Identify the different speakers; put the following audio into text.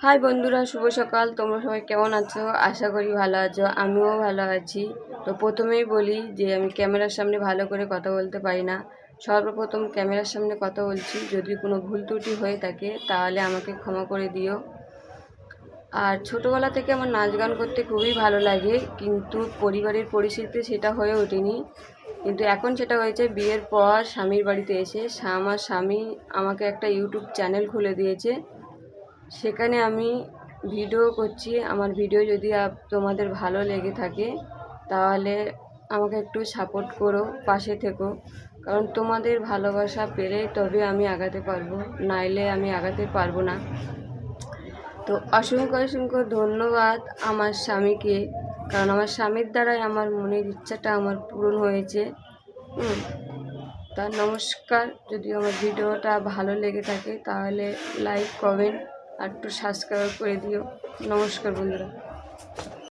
Speaker 1: High বন্ধুরা, শুভ সকাল। তোমরা সবাই কেমন আছো? আশা করি ভালো আছো, আমিও ভালো আছি। তো প্রথমেই বলি যে আমি ক্যামেরার সামনে ভালো করে কথা বলতে পারি না। সর্বপ্রথম ক্যামেরার সামনে কথা বলছি। যদি কোনো ভুল ত্রুটি হয়ে থাকে, তাহলে আমাকে ক্ষমা করে দিও। আর ছোটোবেলা থেকে আমার নাচ গান করতে খুবই ভালো লাগে, কিন্তু পরিবারের পরিস্থিতিতে সেটা হয়ে ওঠেনি। কিন্তু এখন সেটা হয়েছে, বিয়ের পর স্বামীর বাড়িতে এসে আমার স্বামী আমাকে একটা ইউটিউব চ্যানেল খুলে দিয়েছে। সেখানে আমি ভিডিও করছি। আমার ভিডিও যদি তোমাদের ভালো লেগে থাকে, তাহলে আমাকে একটু সাপোর্ট করো, পাশে থেকো। কারণ তোমাদের ভালোবাসা পেলে তবে আমি আগাতে পারব, নাইলে আমি আগাতে পারব না। তো অসংখ্য অসংখ্য ধন্যবাদ আমার স্বামীকে। কারণ আমার স্বামীর দ্বারাই আমার মনের ইচ্ছাটা আমার পূরণ হয়েছে। তার নমস্কার। যদি আমার ভিডিওটা ভালো লেগে থাকে, তাহলে লাইক কমেন্ট আর একটু সাবস্ক্রাইব করে দিও। নমস্কার বন্ধুরা।